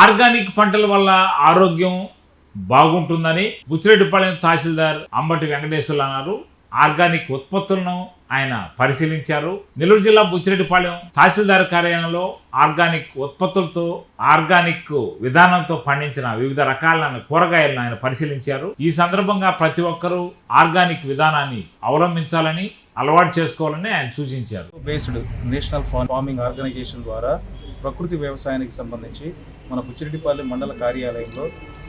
Organic పంటల వల్ల ఆరోగ్యం బాగుంటుందని బుచ్చిరెడ్డిపాళెం తహసీల్దార్ అంబటి వెంకటేశ్వర్లు అన్నారు. ఆర్గానిక్ ఉత్పత్తులను ఆయన పరిశీలించారు. నెల్లూరు జిల్లా బుచ్చిరెడ్డిపాళెం తహసీల్దార్ కార్యాలయంలో ఆర్గానిక్ ఉత్పత్తులతో ఆర్గానిక్ విధానంతో పండించిన వివిధ రకాలైన కూరగాయలను ఆయన పరిశీలించారు. ఈ సందర్భంగా ప్రతి ఒక్కరూ ఆర్గానిక్ విధానాన్ని అవలంబించాలని అలవాటు చేసుకోవాలని ఆయన సూచించారు. బేస్డ్ నేషనల్ ఫార్మింగ్ ఆర్గనైజేషన్ ద్వారా ప్రకృతి వ్యవసాయానికి సంబంధించి మన బుచ్చిరెడ్డిపల్లి మండల కార్యాలయంలో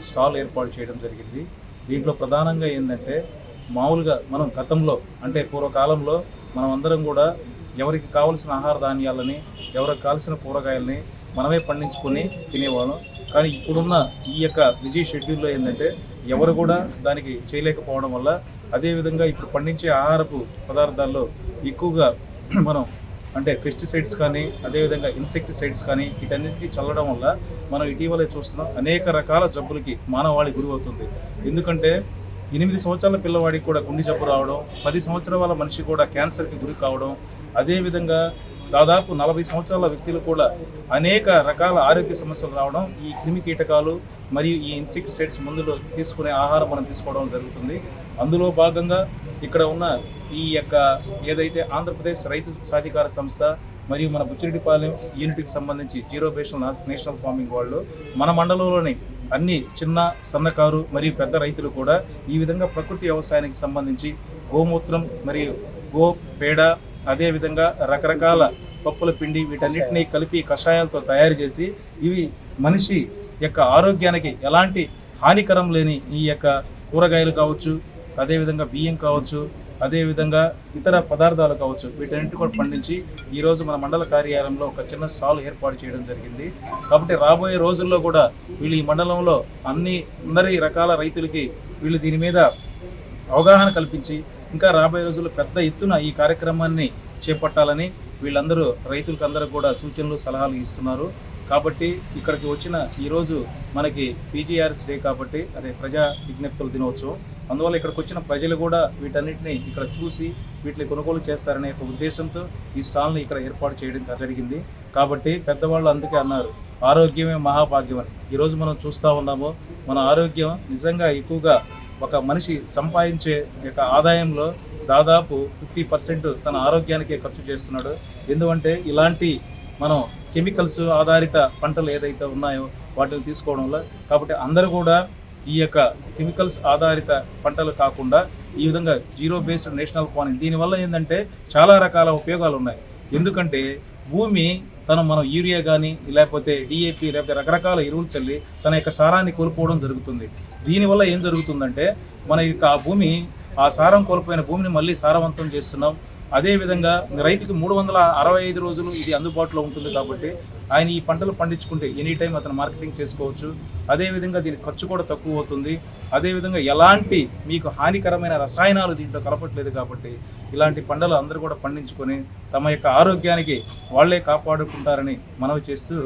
స్టాల్ ఏర్పాటు చేయడం జరిగింది. దీంట్లో ప్రధానంగా ఏంటంటే మామూలుగా మనం గతంలో అంటే పూర్వకాలంలో మనం అందరం కూడా ఎవరికి కావలసిన ఆహార ధాన్యాలని ఎవరికి కావాల్సిన కూరగాయలని మనమే పండించుకొని తినేవాళ్ళం. కానీ ఇప్పుడున్న ఈ యొక్క బిజీ షెడ్యూల్లో ఏంటంటే ఎవరు కూడా దానికి చేయలేకపోవడం వల్ల అదేవిధంగా ఇప్పుడు పండించే ఆహారపు పదార్థాల్లో ఎక్కువగా మనం అంటే పెస్టిసైడ్స్ కానీ అదేవిధంగా ఇన్సెక్టిసైడ్స్ కానీ వీటన్నిటికీ చల్లడం వల్ల మనం ఇటీవలే చూస్తున్నాం అనేక రకాల జబ్బులకి మానవాళి గురి అవుతుంది ఎందుకంటే ఎనిమిది సంవత్సరాల పిల్లవాడికి కూడా గుండె జబ్బు రావడం పది సంవత్సరాల మనిషి కూడా క్యాన్సర్కి గురి కావడం అదేవిధంగా దాదాపు నలభై సంవత్సరాల వ్యక్తులు కూడా అనేక రకాల ఆరోగ్య సమస్యలు రావడం ఈ క్రిమి కీటకాలు మరియు ఈ ఇన్సెక్టిసైడ్స్ మందులు తీసుకునే ఆహారం మనం తీసుకోవడం జరుగుతుంది. అందులో భాగంగా ఇక్కడ ఉన్న ఈ యొక్క ఏదైతే ఆంధ్రప్రదేశ్ రైతు సాధికార సంస్థ మరియు మన బుచ్చిరెడ్డిపాలెం యూనిట్కి సంబంధించి జీరో బేషన్ నేషనల్ ఫార్మింగ్ వాళ్ళు మన మండలంలోని అన్ని చిన్న సన్నకారు మరియు పెద్ద రైతులు కూడా ఈ విధంగా ప్రకృతి వ్యవసాయానికి సంబంధించి గోమూత్రం మరియు గో పేడ అదేవిధంగా రకరకాల పప్పుల పిండి వీటన్నిటినీ కలిపి కషాయాలతో తయారు చేసి ఇవి మనిషి యొక్క ఆరోగ్యానికి ఎలాంటి హానికరం లేని ఈ యొక్క కూరగాయలు కావచ్చు అదేవిధంగా బియ్యం కావచ్చు అదేవిధంగా ఇతర పదార్థాలు కావచ్చు వీటన్నిటి కూడా పండించి ఈరోజు మన మండల కార్యాలయంలో ఒక చిన్న స్టాల్ ఏర్పాటు చేయడం జరిగింది. కాబట్టి రాబోయే రోజుల్లో కూడా వీళ్ళు ఈ మండలంలో అన్ని అందరి రకాల రైతులకి వీళ్ళు దీని మీద అవగాహన కల్పించి ఇంకా రాబోయే రోజుల్లో పెద్ద ఎత్తున ఈ కార్యక్రమాన్ని చేపట్టాలని వీళ్ళందరూ రైతులకు అందరూ కూడా సూచనలు సలహాలు ఇస్తున్నారు. కాబట్టి ఇక్కడికి వచ్చిన ఈరోజు మనకి పీజీఆర్ఎస్ డే కాబట్టి అదే ప్రజా విజ్ఞప్తుల దినోత్సవం. అందువల్ల ఇక్కడికి వచ్చిన ప్రజలు కూడా వీటన్నిటిని ఇక్కడ చూసి వీటిని కొనుగోలు చేస్తారనే ఒక ఉద్దేశంతో ఈ స్టాల్ని ఇక్కడ ఏర్పాటు చేయడం జరిగింది. కాబట్టి పెద్దవాళ్ళు అందుకే అన్నారు ఆరోగ్యమే మహాభాగ్యం అని. ఈరోజు మనం చూస్తూ ఉన్నాము మన ఆరోగ్యం నిజంగా ఎక్కువగా ఒక మనిషి సంపాదించే యొక్క ఆదాయంలో దాదాపు ఫిఫ్టీ పర్సెంట్ తన ఆరోగ్యానికే ఖర్చు చేస్తున్నాడు. ఎందుకంటే ఇలాంటి మనం కెమికల్స్ ఆధారిత పంటలు ఏదైతే ఉన్నాయో వాటిని తీసుకోవడం వల్ల కాబట్టి అందరూ కూడా ఈ యొక్క కెమికల్స్ ఆధారిత పంటలు కాకుండా ఈ విధంగా జీరో బేస్డ్ నేషనల్ ఫార్మింగ్ దీనివల్ల ఏంటంటే చాలా రకాల ఉపయోగాలు ఉన్నాయి. ఎందుకంటే భూమి తను మనం యూరియా కానీ లేకపోతే డిఏపి లేకపోతే రకరకాల ఎరువులు చల్లి తన యొక్క సారాన్ని కోల్పోవడం జరుగుతుంది. దీనివల్ల ఏం జరుగుతుందంటే మన యొక్క ఆ భూమి ఆ సారం కోల్పోయిన భూమిని మళ్ళీ సారవంతం చేస్తున్నాం. అదేవిధంగా రైతుకి మూడు వందల అరవై ఐదు రోజులు ఇది అందుబాటులో ఉంటుంది కాబట్టి ఆయన ఈ పంటలు పండించుకుంటే ఎనీ టైం అతను మార్కెటింగ్ చేసుకోవచ్చు. అదేవిధంగా దీని ఖర్చు కూడా తక్కువ అవుతుంది. అదేవిధంగా ఎలాంటి మీకు హానికరమైన రసాయనాలు దీంట్లో కలపట్లేదు కాబట్టి ఇలాంటి పంటలు అందరూ కూడా పండించుకొని తమ యొక్క ఆరోగ్యానికి వాళ్ళే కాపాడుకుంటారని మనవి చేస్తూ